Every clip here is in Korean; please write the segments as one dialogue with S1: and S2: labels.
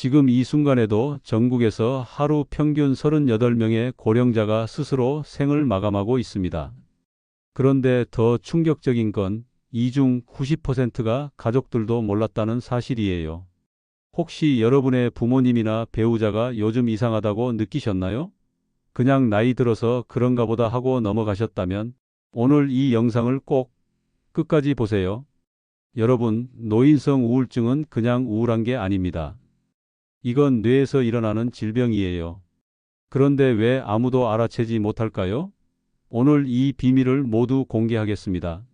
S1: 지금 이 순간에도 전국에서 하루 평균 38명의 고령자가 스스로 생을 마감하고 있습니다. 그런데 더 충격적인 건 이 중 90%가 가족들도 몰랐다는 사실이에요. 혹시 여러분의 부모님이나 배우자가 요즘 이상하다고 느끼셨나요? 그냥 나이 들어서 그런가 보다 하고 넘어가셨다면 오늘 이 영상을 꼭 끝까지 보세요. 여러분, 노인성 우울증은 그냥 우울한 게 아닙니다. 이건 뇌에서 일어나는 질병이에요. 그런데 왜 아무도 알아채지 못할까요? 오늘 이 비밀을 모두 공개하겠습니다.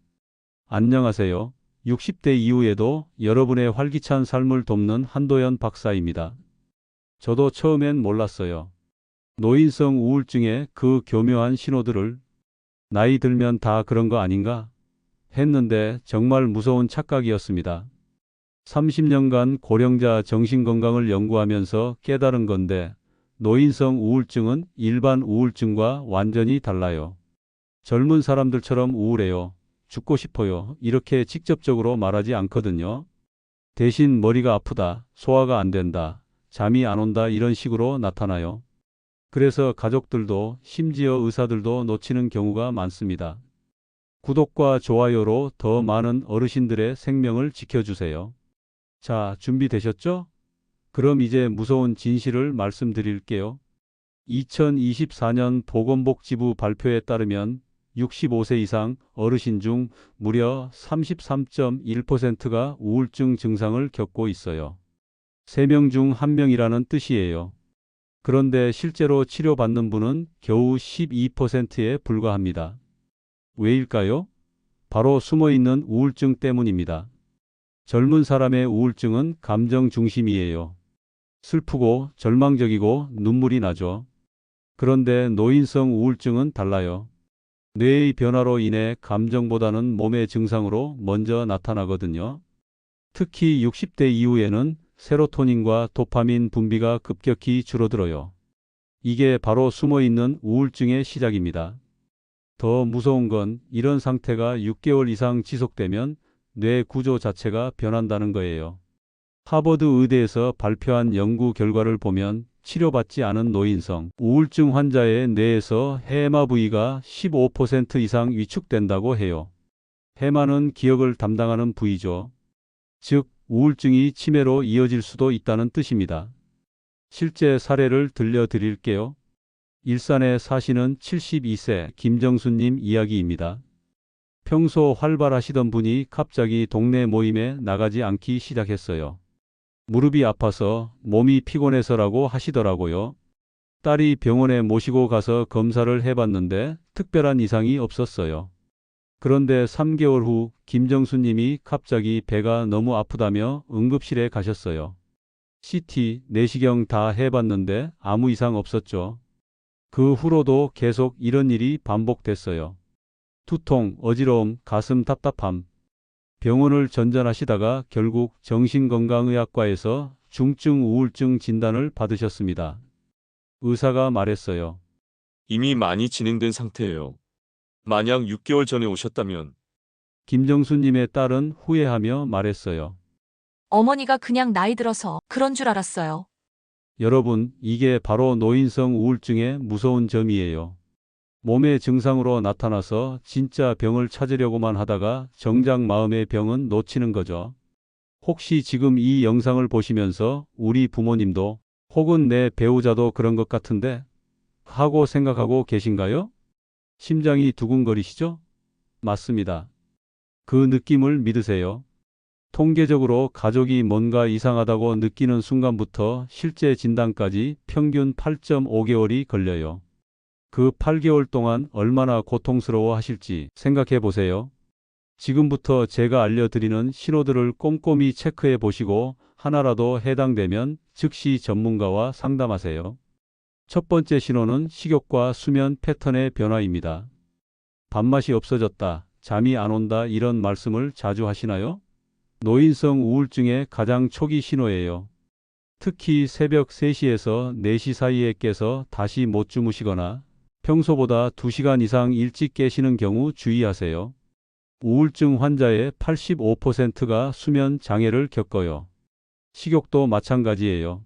S1: 안녕하세요. 60대 이후에도 여러분의 활기찬 삶을 돕는 한도연 박사입니다. 저도 처음엔 몰랐어요. 노인성 우울증의 그 교묘한 신호들을 나이 들면 다 그런 거 아닌가? 했는데 정말 무서운 착각이었습니다. 30년간 고령자 정신건강을 연구하면서 깨달은 건데 노인성 우울증은 일반 우울증과 완전히 달라요. 젊은 사람들처럼 우울해요. 죽고 싶어요. 이렇게 직접적으로 말하지 않거든요. 대신 머리가 아프다, 소화가 안 된다, 잠이 안 온다 이런 식으로 나타나요. 그래서 가족들도 심지어 의사들도 놓치는 경우가 많습니다. 구독과 좋아요로 더 많은 어르신들의 생명을 지켜주세요. 자, 준비되셨죠? 그럼 이제 무서운 진실을 말씀드릴게요. 2024년 보건복지부 발표에 따르면 65세 이상 어르신 중 무려 33.1%가 우울증 증상을 겪고 있어요. 3명 중 1명이라는 뜻이에요. 그런데 실제로 치료받는 분은 겨우 12%에 불과합니다. 왜일까요? 바로 숨어 있는 우울증 때문입니다. 젊은 사람의 우울증은 감정 중심이에요. 슬프고 절망적이고 눈물이 나죠. 그런데 노인성 우울증은 달라요. 뇌의 변화로 인해 감정보다는 몸의 증상으로 먼저 나타나거든요. 특히 60대 이후에는 세로토닌과 도파민 분비가 급격히 줄어들어요. 이게 바로 숨어 있는 우울증의 시작입니다. 더 무서운 건 이런 상태가 6개월 이상 지속되면 뇌 구조 자체가 변한다는 거예요. 하버드 의대에서 발표한 연구 결과를 보면 치료받지 않은 노인성 우울증 환자의 뇌에서 해마 부위가 15% 이상 위축된다고 해요. 해마는 기억을 담당하는 부위죠. 즉, 우울증이 치매로 이어질 수도 있다는 뜻입니다. 실제 사례를 들려드릴게요. 일산에 사시는 72세 김정수님 이야기입니다. 평소 활발하시던 분이 갑자기 동네 모임에 나가지 않기 시작했어요. 무릎이 아파서 몸이 피곤해서라고 하시더라고요. 딸이 병원에 모시고 가서 검사를 해봤는데 특별한 이상이 없었어요. 그런데 3개월 후 김정수 님이 갑자기 배가 너무 아프다며 응급실에 가셨어요. CT, 내시경 다 해봤는데 아무 이상 없었죠. 그 후로도 계속 이런 일이 반복됐어요. 두통, 어지러움, 가슴 답답함. 병원을 전전하시다가 결국 정신건강의학과에서 중증 우울증 진단을 받으셨습니다. 의사가 말했어요.
S2: 이미 많이 진행된 상태예요. 만약 6개월 전에 오셨다면
S1: 김정수님의 딸은 후회하며 말했어요.
S3: 어머니가 그냥 나이 들어서 그런 줄 알았어요.
S1: 여러분, 이게 바로 노인성 우울증의 무서운 점이에요. 몸의 증상으로 나타나서 진짜 병을 찾으려고만 하다가 정작 마음의 병은 놓치는 거죠. 혹시 지금 이 영상을 보시면서 우리 부모님도 혹은 내 배우자도 그런 것 같은데 하고 생각하고 계신가요? 심장이 두근거리시죠? 맞습니다. 그 느낌을 믿으세요. 통계적으로 가족이 뭔가 이상하다고 느끼는 순간부터 실제 진단까지 평균 8.5개월이 걸려요. 그 8개월 동안 얼마나 고통스러워 하실지 생각해 보세요. 지금부터 제가 알려드리는 신호들을 꼼꼼히 체크해 보시고 하나라도 해당되면 즉시 전문가와 상담하세요. 첫 번째 신호는 식욕과 수면 패턴의 변화입니다. 밥맛이 없어졌다, 잠이 안 온다 이런 말씀을 자주 하시나요? 노인성 우울증의 가장 초기 신호예요. 특히 새벽 3시에서 4시 사이에 깨서 다시 못 주무시거나 평소보다 2시간 이상 일찍 깨시는 경우 주의하세요. 우울증 환자의 85%가 수면 장애를 겪어요. 식욕도 마찬가지예요.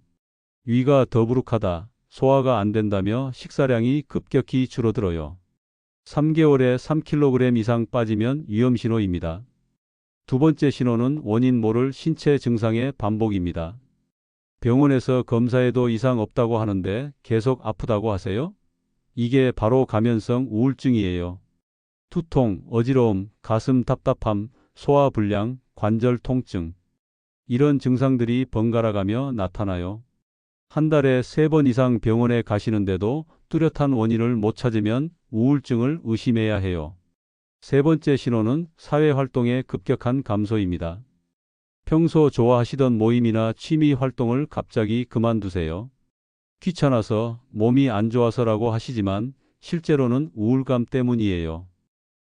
S1: 위가 더부룩하다, 소화가 안 된다며 식사량이 급격히 줄어들어요. 3개월에 3kg 이상 빠지면 위험 신호입니다. 두 번째 신호는 원인 모를 신체 증상의 반복입니다. 병원에서 검사해도 이상 없다고 하는데 계속 아프다고 하세요? 이게 바로 감염성 우울증이에요. 두통, 어지러움, 가슴 답답함, 소화 불량, 관절 통증. 이런 증상들이 번갈아 가며 나타나요. 한 달에 세 번 이상 병원에 가시는데도 뚜렷한 원인을 못 찾으면 우울증을 의심해야 해요. 세 번째 신호는 사회 활동의 급격한 감소입니다. 평소 좋아하시던 모임이나 취미 활동을 갑자기 그만두세요. 귀찮아서 몸이 안 좋아서라고 하시지만 실제로는 우울감 때문이에요.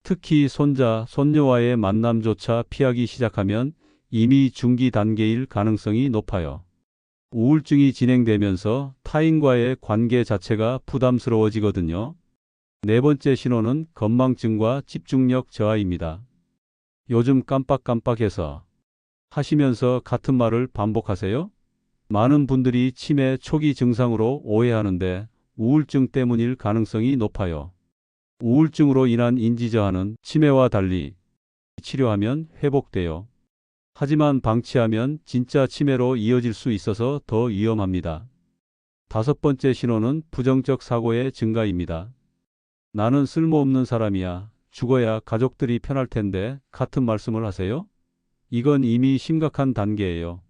S1: 특히 손자, 손녀와의 만남조차 피하기 시작하면 이미 중기 단계일 가능성이 높아요. 우울증이 진행되면서 타인과의 관계 자체가 부담스러워지거든요. 네 번째 신호는 건망증과 집중력 저하입니다. 요즘 깜빡깜빡해서 하시면서 같은 말을 반복하세요? 많은 분들이 치매 초기 증상으로 오해하는데 우울증 때문일 가능성이 높아요. 우울증으로 인한 인지 저하는 치매와 달리 치료하면 회복돼요. 하지만 방치하면 진짜 치매로 이어질 수 있어서 더 위험합니다. 다섯 번째 신호는 부정적 사고의 증가입니다. 나는 쓸모없는 사람이야. 죽어야 가족들이 편할 텐데 같은 말씀을 하세요? 이건 이미 심각한 단계예요.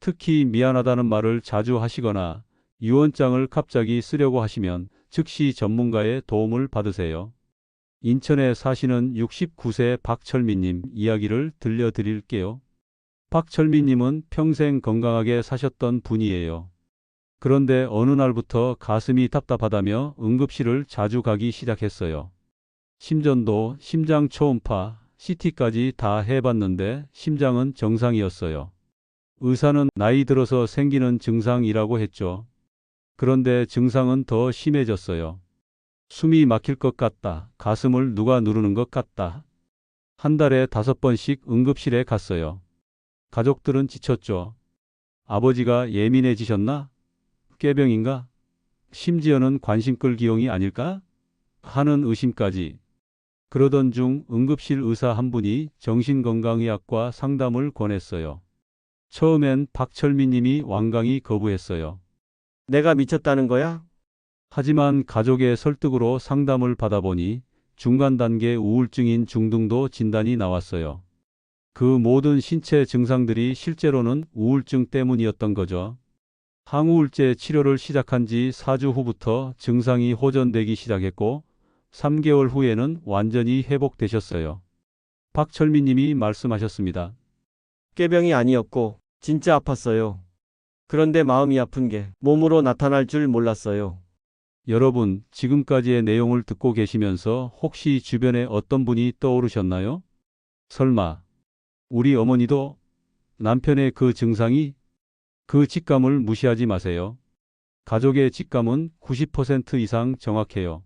S1: 특히 미안하다는 말을 자주 하시거나 유언장을 갑자기 쓰려고 하시면 즉시 전문가의 도움을 받으세요. 인천에 사시는 69세 박철민님 이야기를 들려드릴게요. 박철민님은 평생 건강하게 사셨던 분이에요. 그런데 어느 날부터 가슴이 답답하다며 응급실을 자주 가기 시작했어요. 심전도, 심장 초음파, CT까지 다 해봤는데 심장은 정상이었어요. 의사는 나이 들어서 생기는 증상이라고 했죠. 그런데 증상은 더 심해졌어요. 숨이 막힐 것 같다. 가슴을 누가 누르는 것 같다. 한 달에 다섯 번씩 응급실에 갔어요. 가족들은 지쳤죠. 아버지가 예민해지셨나? 꾀병인가? 심지어는 관심 끌 기용이 아닐까? 하는 의심까지. 그러던 중 응급실 의사 한 분이 정신건강의학과 상담을 권했어요. 처음엔 박철민 님이 완강히 거부했어요.
S4: 내가 미쳤다는 거야?
S1: 하지만 가족의 설득으로 상담을 받아보니 중간 단계 우울증인 중등도 진단이 나왔어요. 그 모든 신체 증상들이 실제로는 우울증 때문이었던 거죠. 항우울제 치료를 시작한 지 4주 후부터 증상이 호전되기 시작했고 3개월 후에는 완전히 회복되셨어요. 박철민 님이 말씀하셨습니다.
S4: 꾀병이 아니었고 진짜 아팠어요. 그런데 마음이 아픈 게 몸으로 나타날 줄 몰랐어요.
S1: 여러분, 지금까지의 내용을 듣고 계시면서 혹시 주변에 어떤 분이 떠오르셨나요? 설마, 우리 어머니도 남편의 그 증상이 그 직감을 무시하지 마세요. 가족의 직감은 90% 이상 정확해요.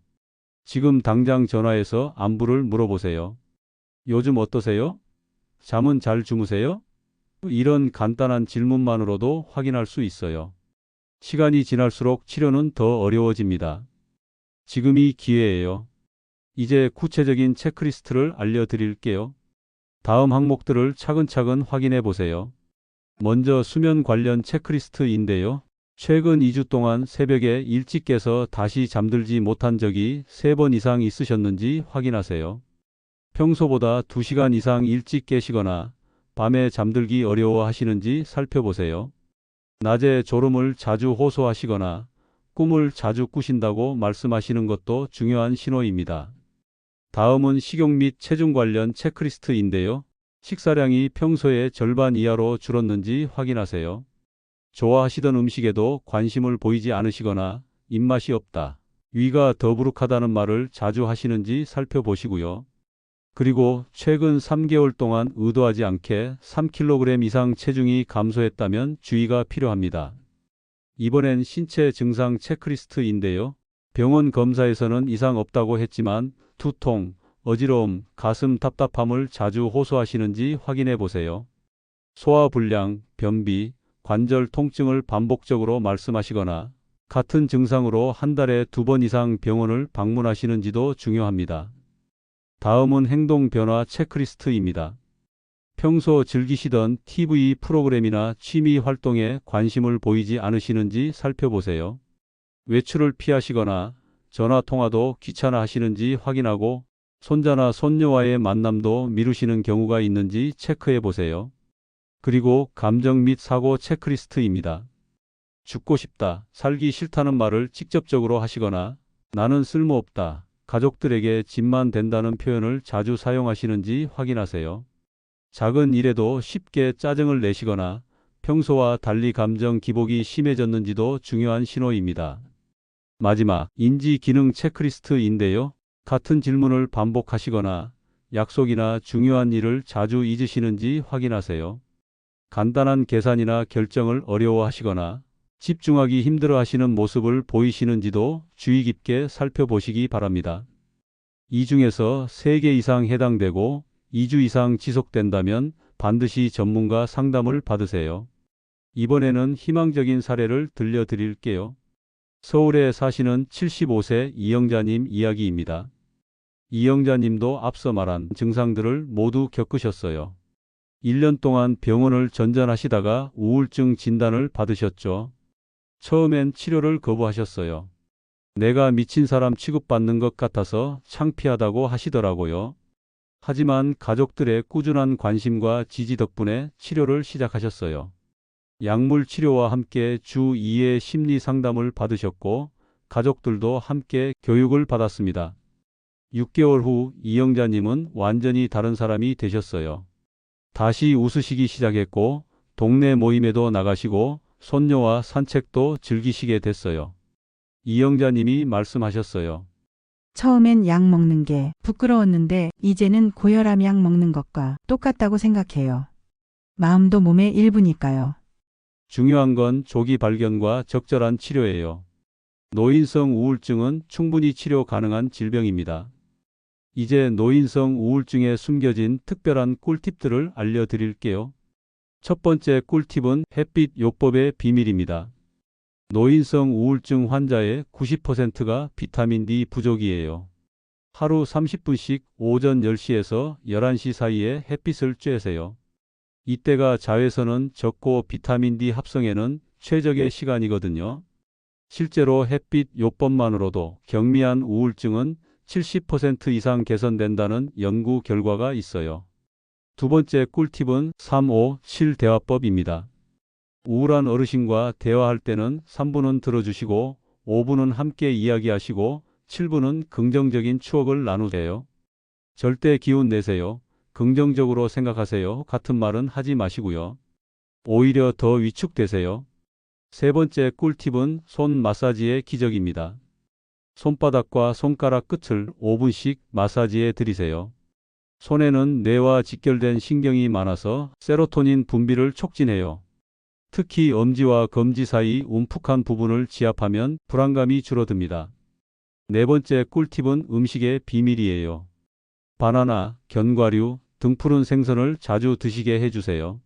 S1: 지금 당장 전화해서 안부를 물어보세요. 요즘 어떠세요? 잠은 잘 주무세요? 이런 간단한 질문만으로도 확인할 수 있어요. 시간이 지날수록 치료는 더 어려워집니다. 지금이 기회예요. 이제 구체적인 체크리스트를 알려드릴게요. 다음 항목들을 차근차근 확인해 보세요. 먼저 수면 관련 체크리스트인데요. 최근 2주 동안 새벽에 일찍 깨서 다시 잠들지 못한 적이 3번 이상 있으셨는지 확인하세요. 평소보다 2시간 이상 일찍 깨시거나 밤에 잠들기 어려워 하시는지 살펴보세요. 낮에 졸음을 자주 호소하시거나 꿈을 자주 꾸신다고 말씀하시는 것도 중요한 신호입니다. 다음은 식욕 및 체중 관련 체크리스트인데요. 식사량이 평소의 절반 이하로 줄었는지 확인하세요. 좋아하시던 음식에도 관심을 보이지 않으시거나 입맛이 없다. 위가 더부룩하다는 말을 자주 하시는지 살펴보시고요. 그리고 최근 3개월 동안 의도하지 않게 3kg 이상 체중이 감소했다면 주의가 필요합니다. 이번엔 신체 증상 체크리스트인데요. 병원 검사에서는 이상 없다고 했지만 두통, 어지러움, 가슴 답답함을 자주 호소하시는지 확인해 보세요. 소화 불량, 변비, 관절 통증을 반복적으로 말씀하시거나 같은 증상으로 한 달에 두 번 이상 병원을 방문하시는지도 중요합니다. 다음은 행동 변화 체크리스트입니다. 평소 즐기시던 TV 프로그램이나 취미 활동에 관심을 보이지 않으시는지 살펴보세요. 외출을 피하시거나 전화 통화도 귀찮아 하시는지 확인하고 손자나 손녀와의 만남도 미루시는 경우가 있는지 체크해 보세요. 그리고 감정 및 사고 체크리스트입니다. 죽고 싶다, 살기 싫다는 말을 직접적으로 하시거나 나는 쓸모없다, 가족들에게 짐만 된다는 표현을 자주 사용하시는지 확인하세요. 작은 일에도 쉽게 짜증을 내시거나 평소와 달리 감정 기복이 심해졌는지도 중요한 신호입니다. 마지막 인지 기능 체크리스트인데요. 같은 질문을 반복하시거나 약속이나 중요한 일을 자주 잊으시는지 확인하세요. 간단한 계산이나 결정을 어려워하시거나 집중하기 힘들어 하시는 모습을 보이시는지도 주의 깊게 살펴보시기 바랍니다. 이 중에서 3개 이상 해당되고 2주 이상 지속된다면 반드시 전문가 상담을 받으세요. 이번에는 희망적인 사례를 들려드릴게요. 서울에 사시는 75세 이영자님 이야기입니다. 이영자님도 앞서 말한 증상들을 모두 겪으셨어요. 1년 동안 병원을 전전하시다가 우울증 진단을 받으셨죠. 처음엔 치료를 거부하셨어요. 내가 미친 사람 취급받는 것 같아서 창피하다고 하시더라고요. 하지만 가족들의 꾸준한 관심과 지지 덕분에 치료를 시작하셨어요. 약물 치료와 함께 주 2회 심리 상담을 받으셨고 가족들도 함께 교육을 받았습니다. 6개월 후 이영자님은 완전히 다른 사람이 되셨어요. 다시 웃으시기 시작했고 동네 모임에도 나가시고 손녀와 산책도 즐기시게 됐어요. 이영자님이 말씀하셨어요.
S5: 처음엔 약 먹는 게 부끄러웠는데 이제는 고혈압 약 먹는 것과 똑같다고 생각해요. 마음도 몸의 일부니까요.
S1: 중요한 건 조기 발견과 적절한 치료예요. 노인성 우울증은 충분히 치료 가능한 질병입니다. 이제 노인성 우울증에 숨겨진 특별한 꿀팁들을 알려드릴게요. 첫 번째 꿀팁은 햇빛 요법의 비밀입니다. 노인성 우울증 환자의 90%가 비타민 D 부족이에요. 하루 30분씩 오전 10시에서 11시 사이에 햇빛을 쬐세요. 이때가 자외선은 적고 비타민 D 합성에는 최적의 시간이거든요. 실제로 햇빛 요법만으로도 경미한 우울증은 70% 이상 개선된다는 연구 결과가 있어요. 두 번째 꿀팁은 357 대화법입니다. 우울한 어르신과 대화할 때는 3분은 들어주시고 5분은 함께 이야기하시고 7분은 긍정적인 추억을 나누세요. 절대 기운 내세요. 긍정적으로 생각하세요. 같은 말은 하지 마시고요. 오히려 더 위축되세요. 세 번째 꿀팁은 손 마사지의 기적입니다. 손바닥과 손가락 끝을 5분씩 마사지해 드리세요. 손에는 뇌와 직결된 신경이 많아서 세로토닌 분비를 촉진해요. 특히 엄지와 검지 사이 움푹한 부분을 지압하면 불안감이 줄어듭니다. 네 번째 꿀팁은 음식의 비밀이에요. 바나나, 견과류, 등푸른 생선을 자주 드시게 해주세요.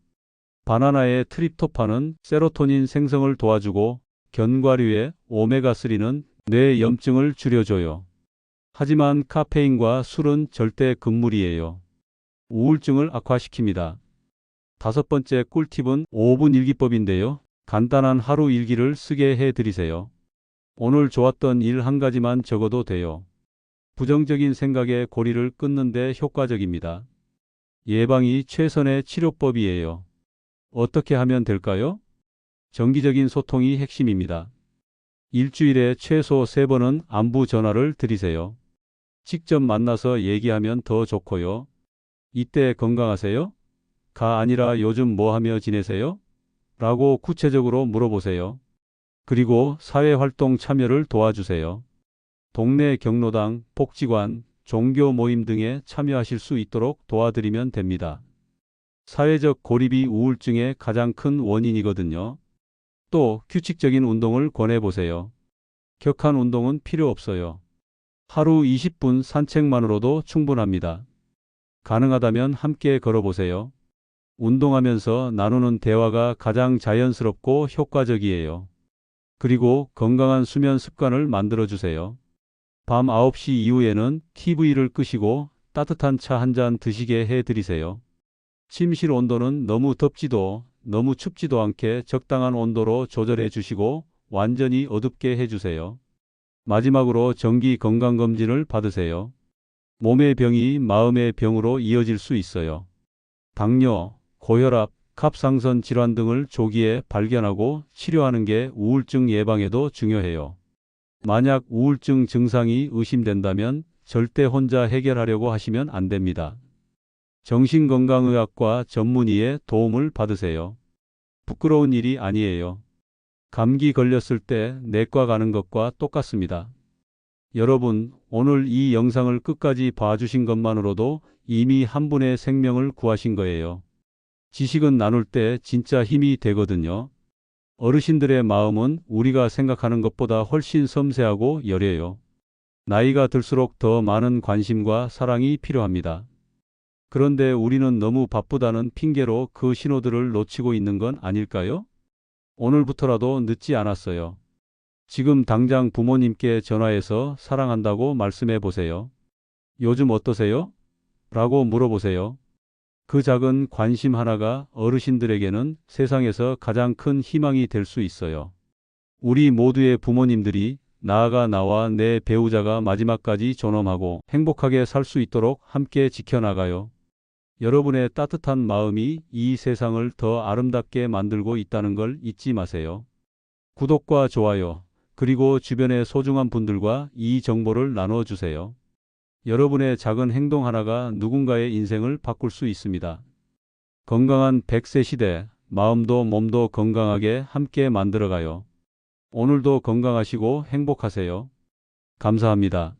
S1: 바나나의 트립토판은 세로토닌 생성을 도와주고 견과류의 오메가3는 뇌 염증을 줄여줘요. 하지만 카페인과 술은 절대 금물이에요. 우울증을 악화시킵니다. 다섯 번째 꿀팁은 5분 일기법인데요. 간단한 하루 일기를 쓰게 해드리세요. 오늘 좋았던 일 한 가지만 적어도 돼요. 부정적인 생각의 고리를 끊는데 효과적입니다. 예방이 최선의 치료법이에요. 어떻게 하면 될까요? 정기적인 소통이 핵심입니다. 일주일에 최소 3번은 안부 전화를 드리세요. 직접 만나서 얘기하면 더 좋고요. 이때 건강하세요? 가 아니라 요즘 뭐 하며 지내세요? 라고 구체적으로 물어보세요. 그리고 사회활동 참여를 도와주세요. 동네 경로당, 복지관, 종교 모임 등에 참여하실 수 있도록 도와드리면 됩니다. 사회적 고립이 우울증의 가장 큰 원인이거든요. 또 규칙적인 운동을 권해보세요. 격한 운동은 필요 없어요. 하루 20분 산책만으로도 충분합니다. 가능하다면 함께 걸어보세요. 운동하면서 나누는 대화가 가장 자연스럽고 효과적이에요. 그리고 건강한 수면 습관을 만들어 주세요. 밤 9시 이후에는 TV를 끄시고 따뜻한 차 한 잔 드시게 해 드리세요. 침실 온도는 너무 덥지도 너무 춥지도 않게 적당한 온도로 조절해 주시고 완전히 어둡게 해 주세요. 마지막으로 정기 건강검진을 받으세요. 몸의 병이 마음의 병으로 이어질 수 있어요. 당뇨, 고혈압, 갑상선 질환 등을 조기에 발견하고 치료하는 게 우울증 예방에도 중요해요. 만약 우울증 증상이 의심된다면 절대 혼자 해결하려고 하시면 안 됩니다. 정신건강의학과 전문의의 도움을 받으세요. 부끄러운 일이 아니에요. 감기 걸렸을 때 내과 가는 것과 똑같습니다. 여러분, 오늘 이 영상을 끝까지 봐주신 것만으로도 이미 한 분의 생명을 구하신 거예요. 지식은 나눌 때 진짜 힘이 되거든요. 어르신들의 마음은 우리가 생각하는 것보다 훨씬 섬세하고 여려요. 나이가 들수록 더 많은 관심과 사랑이 필요합니다. 그런데 우리는 너무 바쁘다는 핑계로 그 신호들을 놓치고 있는 건 아닐까요? 오늘부터라도 늦지 않았어요. 지금 당장 부모님께 전화해서 사랑한다고 말씀해 보세요. 요즘 어떠세요? 라고 물어보세요. 그 작은 관심 하나가 어르신들에게는 세상에서 가장 큰 희망이 될 수 있어요. 우리 모두의 부모님들이 나아가 나와 내 배우자가 마지막까지 존엄하고 행복하게 살 수 있도록 함께 지켜나가요. 여러분의 따뜻한 마음이 이 세상을 더 아름답게 만들고 있다는 걸 잊지 마세요. 구독과 좋아요, 그리고 주변의 소중한 분들과 이 정보를 나눠 주세요. 여러분의 작은 행동 하나가 누군가의 인생을 바꿀 수 있습니다. 건강한 100세 시대, 마음도 몸도 건강하게 함께 만들어가요. 오늘도 건강하시고 행복하세요. 감사합니다.